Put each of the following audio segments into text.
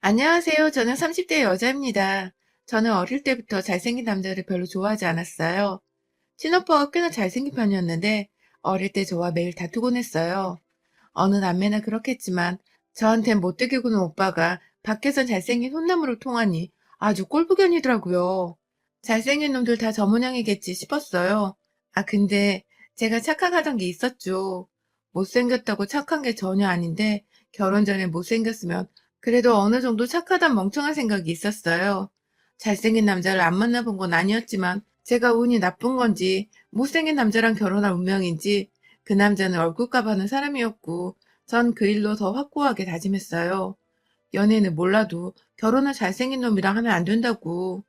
안녕하세요. 저는 30대 여자입니다. 저는 어릴 때부터 잘생긴 남자를 별로 좋아하지 않았어요. 친오빠가 꽤나 잘생긴 편이었는데 어릴 때 저와 매일 다투곤 했어요. 어느 남매나 그렇겠지만 저한텐 못되게 구는 오빠가 밖에선 잘생긴 혼남으로 통하니 아주 꼴보견이더라고요. 잘생긴 놈들 다 저 모양이겠지 싶었어요. 아 근데 제가 착각하던 게 있었죠. 못생겼다고 착한 게 전혀 아닌데 결혼 전에 못생겼으면 그래도 어느 정도 착하단 멍청한 생각이 있었어요. 잘생긴 남자를 안 만나본 건 아니었지만 제가 운이 나쁜 건지 못생긴 남자랑 결혼할 운명인지 그 남자는 얼굴값 하는 사람이었고 전 그 일로 더 확고하게 다짐했어요. 연애는 몰라도 결혼을 잘생긴 놈이랑 하면 안 된다고.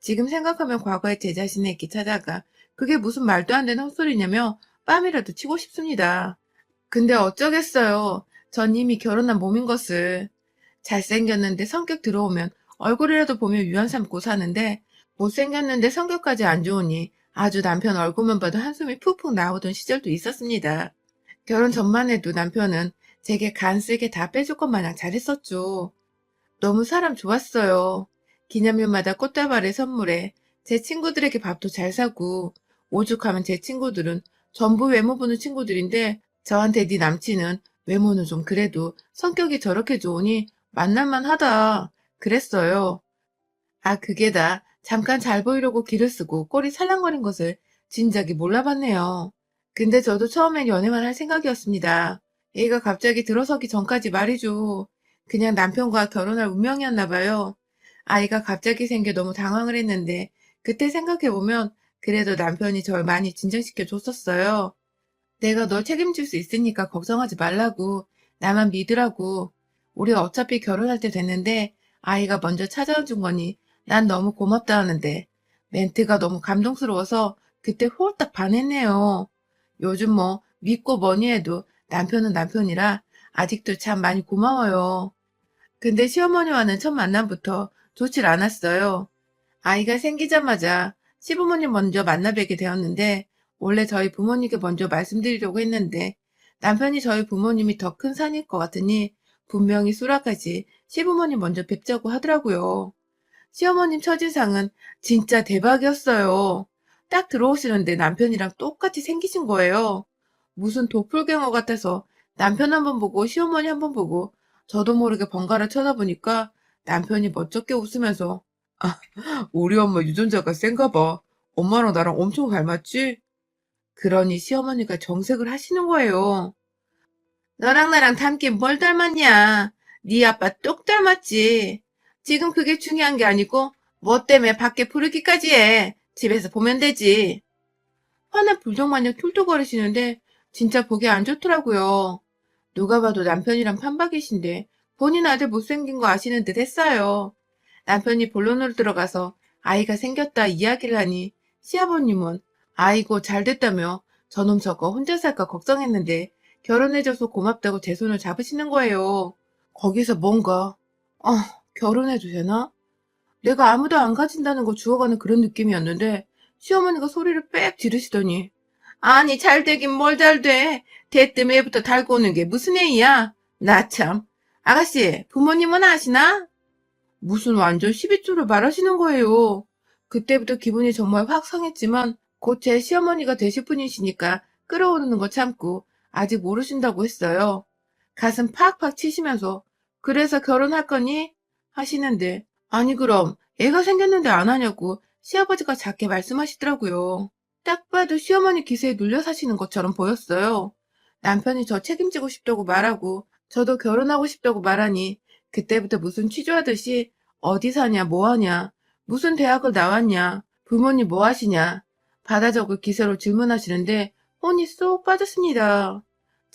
지금 생각하면 과거의 제 자신에게 찾아가 그게 무슨 말도 안 되는 헛소리냐며 뺨이라도 치고 싶습니다. 근데 어쩌겠어요. 전 이미 결혼한 몸인 것을. 잘생겼는데 성격 들어오면 얼굴이라도 보며 유한 삼고 사는데 못생겼는데 성격까지 안 좋으니 아주 남편 얼굴만 봐도 한숨이 푹푹 나오던 시절도 있었습니다. 결혼 전만 해도 남편은 제게 간 쓸게 다 빼줄 것 마냥 잘했었죠. 너무 사람 좋았어요. 기념일마다 꽃다발에 선물해 제 친구들에게 밥도 잘 사고 오죽하면 제 친구들은 전부 외모 보는 친구들인데 저한테 네 남친은 외모는 좀 그래도 성격이 저렇게 좋으니 만날만 하다 그랬어요. 아 그게 다 잠깐 잘 보이려고 길을 쓰고 꼬리 살랑거린 것을 진작에 몰라봤네요. 근데 저도 처음엔 연애만 할 생각이었습니다. 얘가 갑자기 들어서기 전까지 말이죠. 그냥 남편과 결혼할 운명이었나 봐요. 아이가 갑자기 생겨 너무 당황을 했는데 그때 생각해보면 그래도 남편이 절 많이 진정시켜 줬었어요. 내가 널 책임질 수 있으니까 걱정하지 말라고 나만 믿으라고 우리 어차피 결혼할 때 됐는데 아이가 먼저 찾아와 준 거니 난 너무 고맙다 하는데 멘트가 너무 감동스러워서 그때 홀딱 반했네요. 요즘 뭐 믿고 뭐니 해도 남편은 남편이라 아직도 참 많이 고마워요. 근데 시어머니와는 첫 만남부터 좋질 않았어요. 아이가 생기자마자 시부모님 먼저 만나뵙게 되었는데 원래 저희 부모님께 먼저 말씀드리려고 했는데 남편이 저희 부모님이 더 큰 산일 것 같으니 분명히 수락하지 시부모님 먼저 뵙자고 하더라고요. 시어머님 첫인상은 진짜 대박이었어요. 딱 들어오시는데 남편이랑 똑같이 생기신 거예요. 무슨 도플갱어 같아서 남편 한 번 보고 시어머니 한 번 보고 저도 모르게 번갈아 쳐다보니까 남편이 멋쩍게 웃으면서 아, 우리 엄마 유전자가 센가 봐. 엄마랑 나랑 엄청 닮았지? 그러니 시어머니가 정색을 하시는 거예요. 너랑 나랑 닮긴 뭘 닮았냐? 네 아빠 똑 닮았지. 지금 그게 중요한 게 아니고 뭐 때문에 밖에 부르기까지 해. 집에서 보면 되지. 화난 불독 마냥 툴툴거리시는데 진짜 보기 안 좋더라고요. 누가 봐도 남편이랑 판박이신데 본인 아들 못생긴 거 아시는 듯 했어요. 남편이 본론으로 들어가서 아이가 생겼다 이야기를 하니 시아버님은 아이고 잘 됐다며 저놈 저거 혼자 살까 걱정했는데 결혼해줘서 고맙다고 제 손을 잡으시는 거예요. 거기서 뭔가 아 결혼해도 되나? 내가 아무도 안 가진다는 거 주워가는 그런 느낌이었는데 시어머니가 소리를 빽 지르시더니 아니 잘 되긴 뭘 잘 돼. 대뜸 애부터 달고 오는 게 무슨 애이야? 나 참. 아가씨 부모님은 아시나? 무슨 완전 12조를 말하시는 거예요. 그때부터 기분이 정말 확 상했지만 곧 제 시어머니가 되실 분이시니까 끌어오르는 거 참고 아직 모르신다고 했어요. 가슴 팍팍 치시면서 그래서 결혼할 거니? 하시는데 아니 그럼 애가 생겼는데 안 하냐고 시아버지가 작게 말씀하시더라고요. 딱 봐도 시어머니 기세에 눌려 사시는 것처럼 보였어요. 남편이 저 책임지고 싶다고 말하고 저도 결혼하고 싶다고 말하니 그때부터 무슨 취조하듯이 어디 사냐 뭐 하냐 무슨 대학을 나왔냐 부모님 뭐 하시냐 받아 적을 기세로 질문하시는데 혼이 쏙 빠졌습니다.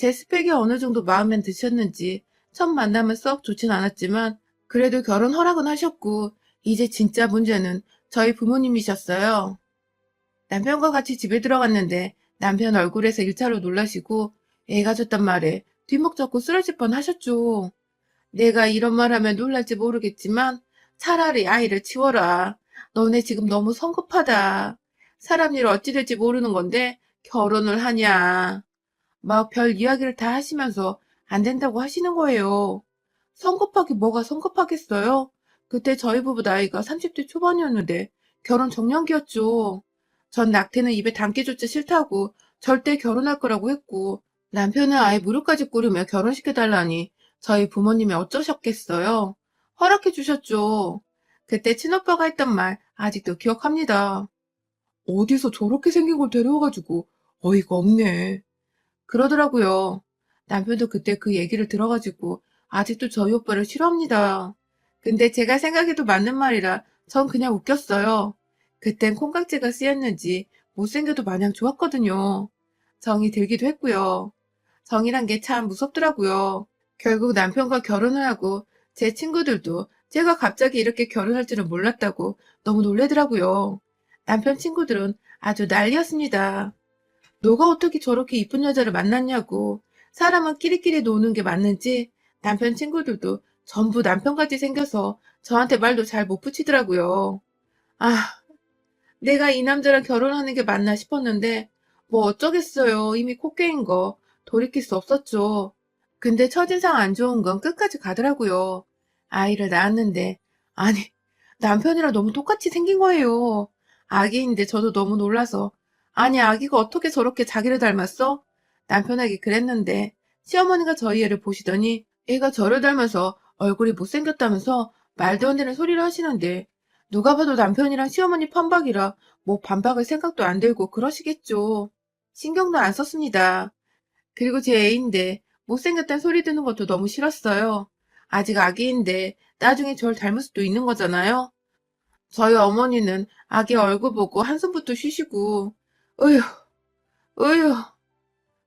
제 스펙이 어느 정도 마음에 드셨는지 첫 만남은 썩 좋진 않았지만 그래도 결혼 허락은 하셨고 이제 진짜 문제는 저희 부모님이셨어요. 남편과 같이 집에 들어갔는데 남편 얼굴에서 1차로 놀라시고 애가 졌단 말에 뒷목 잡고 쓰러질 뻔 하셨죠. 내가 이런 말 하면 놀랄지 모르겠지만 차라리 아이를 치워라. 너네 지금 너무 성급하다. 사람 일 어찌 될지 모르는 건데 결혼을 하냐. 막 별 이야기를 다 하시면서 안 된다고 하시는 거예요. 성급하게 뭐가 성급하겠어요? 그때 저희 부부 나이가 30대 초반이었는데 결혼 정년기였죠. 전 낙태는 입에 담기조차 싫다고 절대 결혼할 거라고 했고 남편은 아예 무릎까지 꿇으며 결혼시켜달라니 저희 부모님이 어쩌셨겠어요? 허락해 주셨죠. 그때 친오빠가 했던 말 아직도 기억합니다. 어디서 저렇게 생긴 걸 데려와가지고 어이가 없네. 그러더라고요. 남편도 그때 그 얘기를 들어가지고 아직도 저희 오빠를 싫어합니다. 근데 제가 생각해도 맞는 말이라 전 그냥 웃겼어요. 그땐 콩깍지가 쓰였는지 못생겨도 마냥 좋았거든요. 정이 들기도 했고요. 정이란 게 참 무섭더라고요. 결국 남편과 결혼을 하고 제 친구들도 제가 갑자기 이렇게 결혼할 줄은 몰랐다고 너무 놀래더라고요. 남편 친구들은 아주 난리였습니다. 너가 어떻게 저렇게 이쁜 여자를 만났냐고 사람은 끼리끼리 노는 게 맞는지 남편 친구들도 전부 남편같이 생겨서 저한테 말도 잘 못 붙이더라고요. 아, 내가 이 남자랑 결혼하는 게 맞나 싶었는데 뭐 어쩌겠어요. 이미 코 깨인 거 돌이킬 수 없었죠. 근데 첫인상 안 좋은 건 끝까지 가더라고요. 아이를 낳았는데 아니 남편이랑 너무 똑같이 생긴 거예요. 아기인데 저도 너무 놀라서 아니 아기가 어떻게 저렇게 자기를 닮았어? 남편에게 그랬는데 시어머니가 저희 애를 보시더니 애가 저를 닮아서 얼굴이 못생겼다면서 말도 안 되는 소리를 하시는데 누가 봐도 남편이랑 시어머니 판박이라 뭐 반박을 생각도 안 들고 그러시겠죠. 신경도 안 썼습니다. 그리고 제 애인데 못생겼다는 소리 듣는 것도 너무 싫었어요. 아직 아기인데 나중에 절 닮을 수도 있는 거잖아요. 저희 어머니는 아기 얼굴 보고 한숨부터 쉬시고 으휴 으휴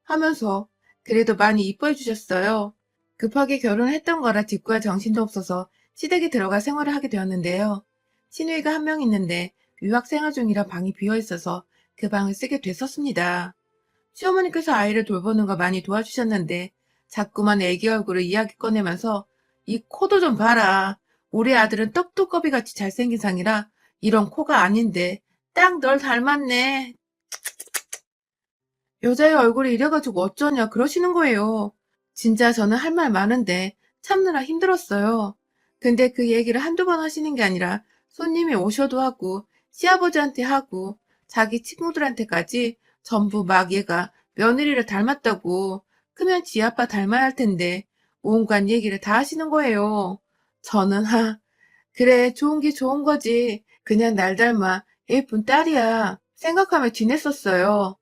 하면서 그래도 많이 이뻐해 주셨어요. 급하게 결혼했던 거라 뒷구할 정신도 없어서 시댁에 들어가 생활을 하게 되었는데요. 시누이가 한 명 있는데 유학 생활 중이라 방이 비어 있어서 그 방을 쓰게 됐었습니다. 시어머니께서 아이를 돌보는 거 많이 도와주셨는데 자꾸만 애기 얼굴을 이야기 꺼내면서 이 코도 좀 봐라. 우리 아들은 떡두꺼비 같이 잘생긴 상이라 이런 코가 아닌데 딱 널 닮았네. 여자의 얼굴이 이래가지고 어쩌냐 그러시는 거예요. 진짜 저는 할 말 많은데 참느라 힘들었어요. 근데 그 얘기를 한두 번 하시는 게 아니라 손님이 오셔도 하고 시아버지한테 하고 자기 친구들한테까지 전부 막 얘가 며느리를 닮았다고 크면 지 아빠 닮아야 할 텐데 온갖 얘기를 다 하시는 거예요. 저는 하 그래 좋은 게 좋은 거지 그냥 날 닮아 예쁜 딸이야 생각하며 지냈었어요.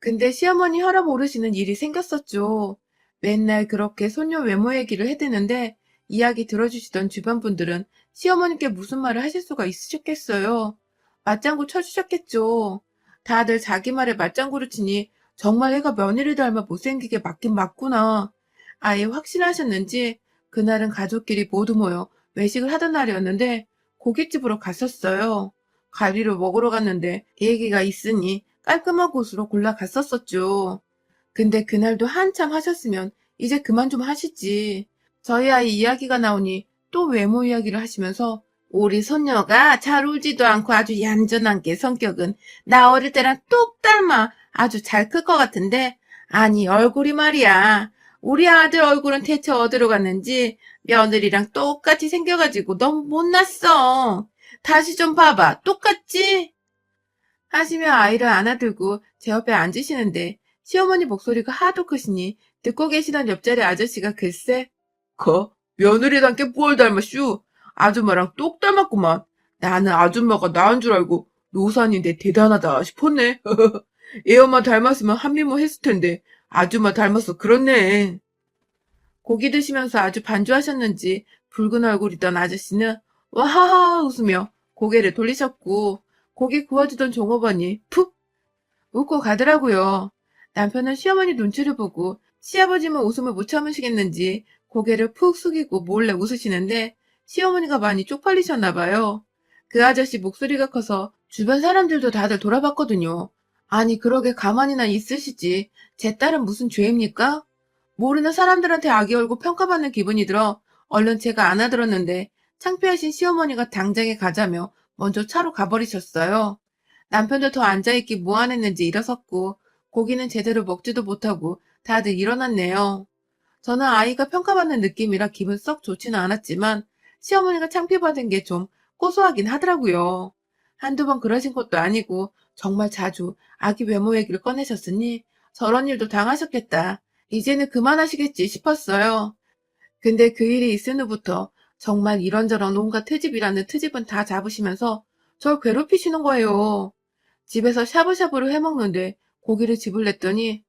근데 시어머니 혈압 오르시는 일이 생겼었죠. 맨날 그렇게 손녀 외모 얘기를 해대는데 이야기 들어주시던 주변 분들은 시어머니께 무슨 말을 하실 수가 있으셨겠어요. 맞장구 쳐주셨겠죠. 다들 자기 말에 맞장구를 치니 정말 애가 며느리 닮아 못생기게 맞긴 맞구나. 아예 확신하셨는지 그날은 가족끼리 모두 모여 외식을 하던 날이었는데 고깃집으로 갔었어요. 갈비를 먹으러 갔는데 얘기가 있으니 깔끔한 곳으로 골라 갔었었죠. 근데 그날도 한참 하셨으면 이제 그만 좀 하시지. 저희 아이 이야기가 나오니 또 외모 이야기를 하시면서 우리 손녀가 잘 울지도 않고 아주 얌전한 게 성격은 나 어릴 때랑 똑 닮아 아주 잘 클 것 같은데 아니 얼굴이 말이야. 우리 아들 얼굴은 대체 어디로 갔는지 며느리랑 똑같이 생겨가지고 너무 못났어. 다시 좀 봐봐. 똑같지? 하시며 아이를 안아들고 제 옆에 앉으시는데 시어머니 목소리가 하도 크시니 듣고 계시던 옆자리 아저씨가 글쎄 거 며느리랑 뭘 닮았슈 아줌마랑 똑 닮았구만. 나는 아줌마가 나은 줄 알고 노산인데 대단하다 싶었네 애 엄마 닮았으면 한미모 했을 텐데 아줌마 닮아서 그렇네. 고기 드시면서 아주 반주하셨는지 붉은 얼굴이던 아저씨는 와하하 웃으며 고개를 돌리셨고 고기 구워주던 종업원이 푹 웃고 가더라고요. 남편은 시어머니 눈치를 보고 시아버지만 웃음을 못 참으시겠는지 고개를 푹 숙이고 몰래 웃으시는데 시어머니가 많이 쪽팔리셨나 봐요. 그 아저씨 목소리가 커서 주변 사람들도 다들 돌아봤거든요. 아니 그러게 가만히나 있으시지. 제 딸은 무슨 죄입니까? 모르는 사람들한테 아기 얼굴 평가받는 기분이 들어 얼른 제가 안아들었는데 창피하신 시어머니가 당장에 가자며 먼저 차로 가버리셨어요. 남편도 더 앉아있기 뭐하냈는지 일어섰고 고기는 제대로 먹지도 못하고 다들 일어났네요. 저는 아이가 평가받는 느낌이라 기분 썩 좋지는 않았지만 시어머니가 창피받은 게 좀 고소하긴 하더라고요. 한두 번 그러신 것도 아니고 정말 자주 아기 외모 얘기를 꺼내셨으니 저런 일도 당하셨겠다. 이제는 그만하시겠지 싶었어요. 근데 그 일이 있은 후부터 정말 이런저런 온갖 트집이라는 트집은 다 잡으시면서 절 괴롭히시는 거예요. 집에서 샤브샤브를 해먹는데 고기를 집을 냈더니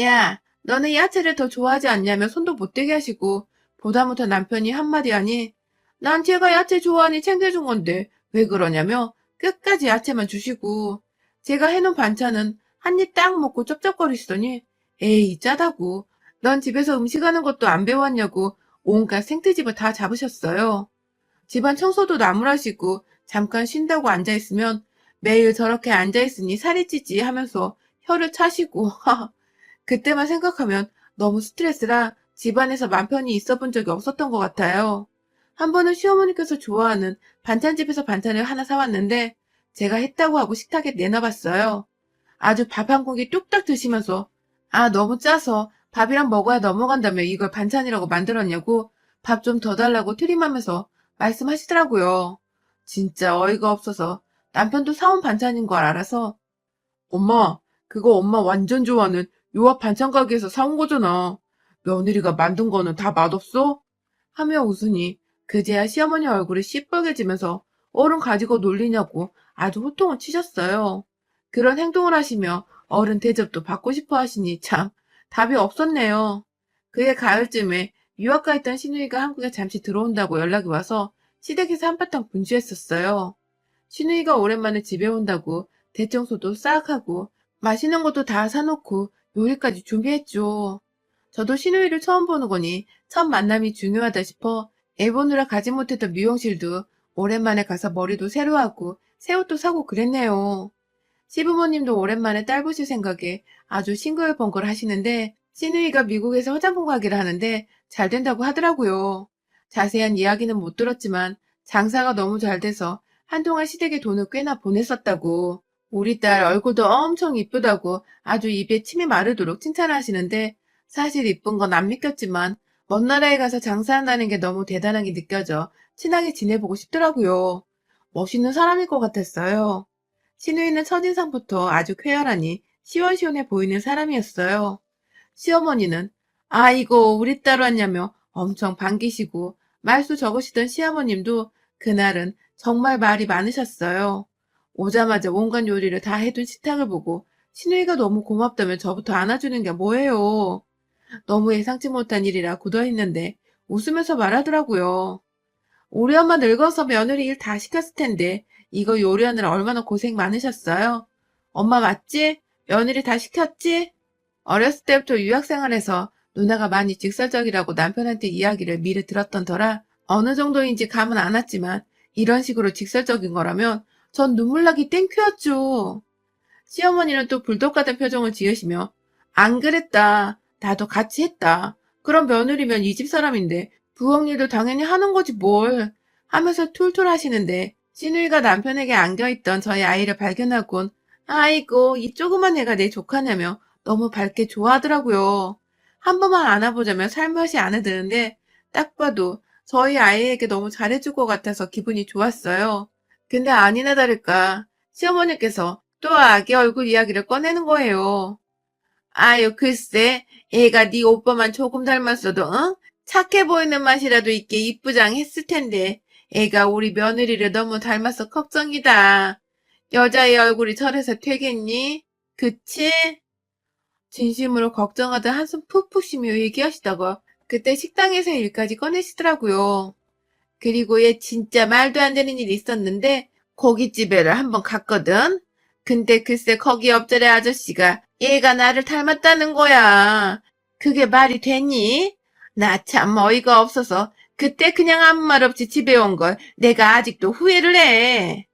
야, 너는 야채를 더 좋아하지 않냐며 손도 못 대게 하시고 보다못해 남편이 한마디 하니 난 제가 야채 좋아하니 챙겨준 건데 왜 그러냐며 끝까지 야채만 주시고 제가 해놓은 반찬은 한 입 딱 먹고 쩝쩝거리시더니 에이 짜다고 넌 집에서 음식하는 것도 안 배웠냐고 온갖 생트집을 다 잡으셨어요. 집안 청소도 나무라시고 잠깐 쉰다고 앉아있으면 매일 저렇게 앉아있으니 살이 찌지 하면서 혀를 차시고 그때만 생각하면 너무 스트레스라 집안에서 맘 편히 있어 본 적이 없었던 것 같아요. 한 번은 시어머니께서 좋아하는 반찬집에서 반찬을 하나 사왔는데 제가 했다고 하고 식탁에 내놔봤어요. 아주 밥 한 공기 뚝딱 드시면서 아 너무 짜서 밥이랑 먹어야 넘어간다며 이걸 반찬이라고 만들었냐고 밥 좀 더 달라고 트림하면서 말씀하시더라고요. 진짜 어이가 없어서 남편도 사온 반찬인 걸 알아서 엄마 그거 엄마 완전 좋아하는 요앞 반찬 가게에서 사온 거잖아. 며느리가 만든 거는 다 맛없어? 하며 웃으니 그제야 시어머니 얼굴이 시뻘개지면서 어른 가지고 놀리냐고 아주 호통을 치셨어요. 그런 행동을 하시며 어른 대접도 받고 싶어 하시니 참 답이 없었네요. 그해 가을쯤에 유학 가 있던 신우이가 한국에 잠시 들어온다고 연락이 와서 시댁에서 한바탕 분주했었어요. 신우이가 오랜만에 집에 온다고 대청소도 싹 하고 맛있는 것도 다 사놓고 요리까지 준비했죠. 저도 신우이를 처음 보는 거니 첫 만남이 중요하다 싶어 애 보느라 가지 못했던 미용실도 오랜만에 가서 머리도 새로 하고 새 옷도 사고 그랬네요. 시부모님도 오랜만에 딸 보실 생각에 아주 싱글벙글 하시는데 신우이가 미국에서 화장품 가게를 하는데 잘 된다고 하더라고요. 자세한 이야기는 못 들었지만 장사가 너무 잘 돼서 한동안 시댁에 돈을 꽤나 보냈었다고 우리 딸 얼굴도 엄청 이쁘다고 아주 입에 침이 마르도록 칭찬하시는데 사실 이쁜 건 안 믿겼지만 먼 나라에 가서 장사한다는 게 너무 대단하게 느껴져 친하게 지내보고 싶더라고요. 멋있는 사람일 것 같았어요. 신우이는 첫인상부터 아주 쾌활하니 시원시원해 보이는 사람이었어요. 시어머니는 아이고 우리 딸 왔냐며 엄청 반기시고 말수 적으시던 시어머님도 그날은 정말 말이 많으셨어요. 오자마자 온갖 요리를 다 해둔 식탁을 보고 신우이가 너무 고맙다며 저부터 안아주는 게 뭐예요. 너무 예상치 못한 일이라 굳어있는데 웃으면서 말하더라고요. 우리 엄마 늙어서 며느리 일 다 시켰을 텐데 이거 요리하느라 얼마나 고생 많으셨어요? 엄마 맞지? 며느리 다 시켰지? 어렸을 때부터 유학생활에서 누나가 많이 직설적이라고 남편한테 이야기를 미리 들었던 터라 어느 정도인지 감은 안 왔지만 이런 식으로 직설적인 거라면 전 눈물나기 땡큐였죠. 시어머니는 또 불독 같은 표정을 지으시며 안 그랬다. 나도 같이 했다. 그럼 며느리면 이 집 사람인데 부엌 일도 당연히 하는 거지 뭘 하면서 툴툴 하시는데 신우이가 남편에게 안겨있던 저희 아이를 발견하곤 아이고 이 조그만 애가 내 조카냐며 너무 밝게 좋아하더라고요. 한 번만 안아보자며 살며시 안에 드는데 딱 봐도 저희 아이에게 너무 잘해줄 것 같아서 기분이 좋았어요. 근데 아니나 다를까 시어머니께서 또 아기 얼굴 이야기를 꺼내는 거예요. 아유 글쎄 애가 네 오빠만 조금 닮았어도 응? 착해 보이는 맛이라도 있게 이쁘장 했을 텐데 애가 우리 며느리를 너무 닮아서 걱정이다. 여자의 얼굴이 저래서 되겠니? 그치? 진심으로 걱정하다 한숨 푹푹 쉬며 얘기하시다가 그때 식당에서 일까지 꺼내시더라고요. 그리고 얘 진짜 말도 안 되는 일이 있었는데 고깃집에를 한번 갔거든. 근데 글쎄 거기 옆자리 아저씨가 얘가 나를 닮았다는 거야. 그게 말이 되니? 나 참 어이가 없어서 그때 그냥 아무 말 없이 집에 온 걸 내가 아직도 후회를 해.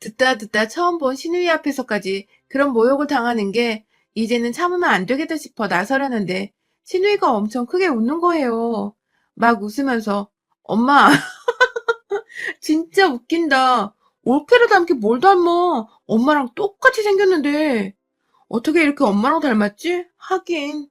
듣다 듣다 처음 본 신우이 앞에서까지 그런 모욕을 당하는 게 이제는 참으면 안 되겠다 싶어 나서려는데 신우이가 엄청 크게 웃는 거예요. 막 웃으면서 엄마 진짜 웃긴다. 올케를 닮게 뭘 닮아. 엄마랑 똑같이 생겼는데 어떻게 이렇게 엄마랑 닮았지? 하긴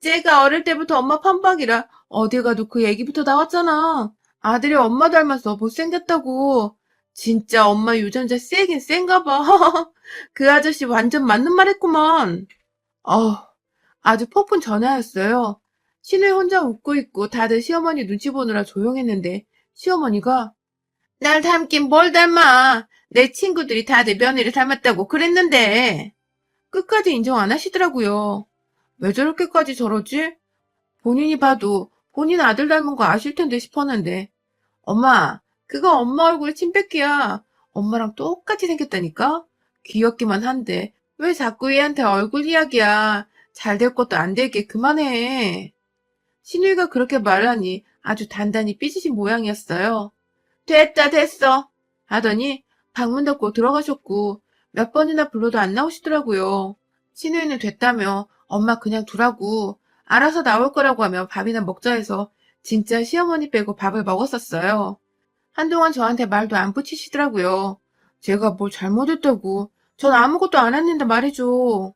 쟤가 어릴 때부터 엄마 판박이라 어딜 가도 그 얘기부터 나왔잖아. 아들이 엄마 닮아서 못생겼다고. 진짜 엄마 유전자 세긴 센가 봐. 그 아저씨 완전 맞는 말 했구만. 어, 아주 폭풍 전화였어요. 신우이 혼자 웃고 있고 다들 시어머니 눈치 보느라 조용했는데 시어머니가 날 닮긴 뭘 닮아. 내 친구들이 다들 며느리 닮았다고 그랬는데. 끝까지 인정 안 하시더라고요. 왜 저렇게까지 저러지? 본인이 봐도 본인 아들 닮은 거 아실 텐데 싶었는데. 엄마, 그거 엄마 얼굴 침뱉기야. 엄마랑 똑같이 생겼다니까? 귀엽기만 한데 왜 자꾸 얘한테 얼굴 이야기야. 잘 될 것도 안 되게 그만해. 신우이가 그렇게 말하니 아주 단단히 삐지신 모양이었어요. 됐다 됐어 하더니 방문 닫고 들어가셨고 몇 번이나 불러도 안 나오시더라고요. 신우이는 됐다며 엄마 그냥 두라고 알아서 나올 거라고 하며 밥이나 먹자 해서 진짜 시어머니 빼고 밥을 먹었었어요. 한동안 저한테 말도 안 붙이시더라고요. 제가 뭘 잘못했다고 전 아무것도 안 했는데 말이죠.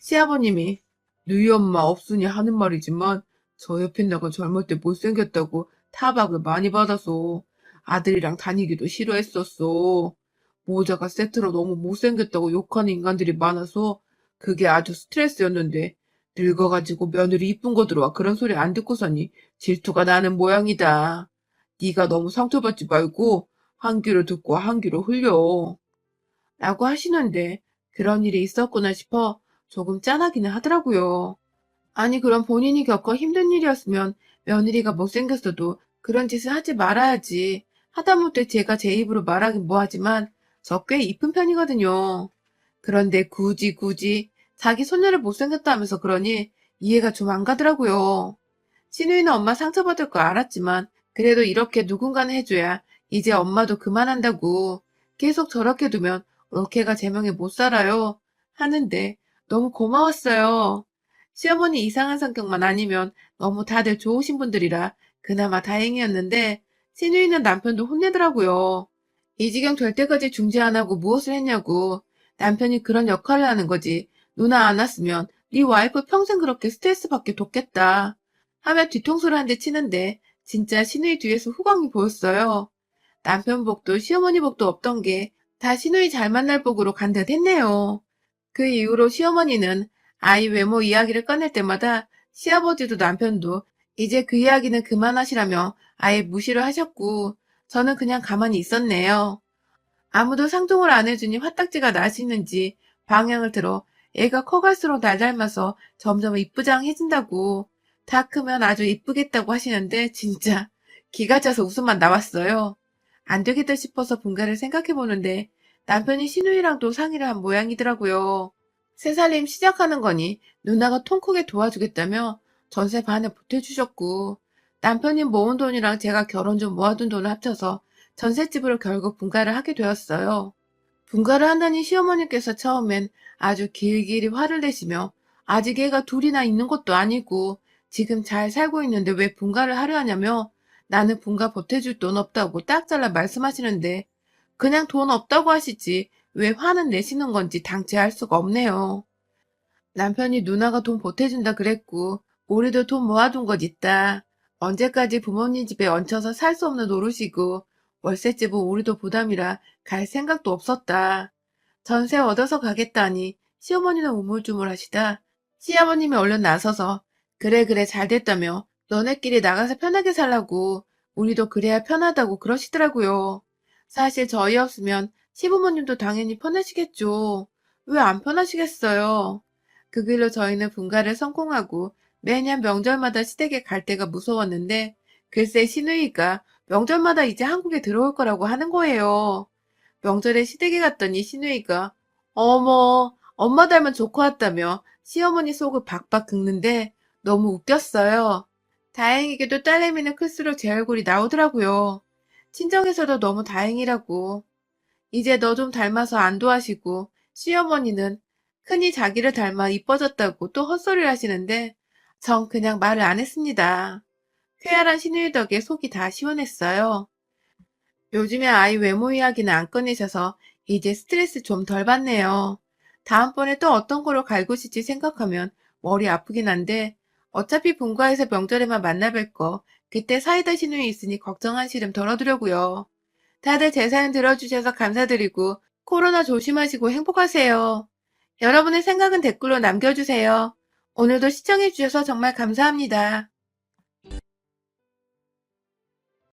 시아버님이 너희 엄마 없으니 하는 말이지만 저 옆에 나가 젊을 때 못생겼다고 타박을 많이 받아서 아들이랑 다니기도 싫어했었어. 모자가 세트로 너무 못생겼다고 욕하는 인간들이 많아서 그게 아주 스트레스였는데 늙어가지고 며느리 이쁜 거 들어와 그런 소리 안 듣고서니 질투가 나는 모양이다. 네가 너무 상처받지 말고 한 귀로 듣고 한 귀로 흘려. 라고 하시는데 그런 일이 있었구나 싶어 조금 짠하기는 하더라고요. 아니 그럼 본인이 겪어 힘든 일이었으면 며느리가 못생겼어도 그런 짓을 하지 말아야지. 하다못해 제가 제 입으로 말하긴 뭐하지만 저 꽤 이쁜 편이거든요. 그런데 굳이 굳이 자기 손녀를 못생겼다면서 그러니 이해가 좀 안 가더라고요. 신우이는 엄마 상처받을 거 알았지만 그래도 이렇게 누군가는 해줘야 이제 엄마도 그만한다고 계속 저렇게 두면 올케가 제명에 못 살아요. 하는데 너무 고마웠어요. 시어머니 이상한 성격만 아니면 너무 다들 좋으신 분들이라 그나마 다행이었는데 신우이는 남편도 혼내더라고요. 이 지경 될 때까지 중재 안 하고 무엇을 했냐고. 남편이 그런 역할을 하는 거지. 누나 안 왔으면 네 와이프 평생 그렇게 스트레스 받게 뒀겠다. 하며 뒤통수를 한 대 치는데 진짜 신우이 뒤에서 후광이 보였어요. 남편 복도 시어머니 복도 없던 게 다 신우이 잘 만날 복으로 간 듯 했네요. 그 이후로 시어머니는 아이 외모 이야기를 꺼낼 때마다 시아버지도 남편도 이제 그 이야기는 그만하시라며 아예 무시를 하셨고 저는 그냥 가만히 있었네요. 아무도 상종을 안 해주니 화딱지가 나시는지 방향을 들어 애가 커갈수록 날 닮아서 점점 이쁘장해진다고 다 크면 아주 이쁘겠다고 하시는데 진짜 기가 차서 웃음만 나왔어요. 안 되겠다 싶어서 분가를 생각해 보는데 남편이 신우이랑도 상의를 한 모양이더라고요. 새살림 시작하는 거니 누나가 통 크게 도와주겠다며 전세 반을 보태주셨고 남편이 모은 돈이랑 제가 결혼 좀 모아둔 돈을 합쳐서 전셋집으로 결국 분가를 하게 되었어요. 분가를 한다니 시어머니께서 처음엔 아주 길길이 화를 내시며 아직 애가 둘이나 있는 것도 아니고 지금 잘 살고 있는데 왜 분가를 하려 하냐며 나는 분가 보태줄 돈 없다고 딱 잘라 말씀하시는데 그냥 돈 없다고 하시지 왜 화는 내시는 건지 당최 알 수가 없네요. 남편이 누나가 돈 보태준다 그랬고 우리도 돈 모아둔 것 있다. 언제까지 부모님 집에 얹혀서 살 수 없는 노릇이고 월세집은 우리도 부담이라 갈 생각도 없었다. 전세 얻어서 가겠다니 시어머니는 우물쭈물 하시다 시아버님이 얼른 나서서 그래 그래 잘 됐다며 너네끼리 나가서 편하게 살라고 우리도 그래야 편하다고 그러시더라고요. 사실 저희 없으면 시부모님도 당연히 편하시겠죠. 왜 안 편하시겠어요? 그 길로 저희는 분가를 성공하고 매년 명절마다 시댁에 갈 때가 무서웠는데 글쎄 시누이가 명절마다 이제 한국에 들어올 거라고 하는 거예요. 명절에 시댁에 갔더니 시누이가 어머 엄마 닮은 조카 왔다며 시어머니 속을 박박 긁는데 너무 웃겼어요. 다행히게도 딸내미는 클수록 제 얼굴이 나오더라고요. 친정에서도 너무 다행이라고. 이제 너 좀 닮아서 안도하시고 시어머니는 흔히 자기를 닮아 이뻐졌다고 또 헛소리를 하시는데 전 그냥 말을 안 했습니다. 쾌활한 신우이 덕에 속이 다 시원했어요. 요즘에 아이 외모 이야기는 안 꺼내셔서 이제 스트레스 좀 덜 받네요. 다음번에 또 어떤 거로 갈구실지 생각하면 머리 아프긴 한데 어차피 본가에서 명절에만 만나 뵐 거, 그때 사이다 신우이 있으니 걱정한 시름 덜어두려고요. 다들 제 사연 들어주셔서 감사드리고 코로나 조심하시고 행복하세요. 여러분의 생각은 댓글로 남겨주세요. 오늘도 시청해주셔서 정말 감사합니다.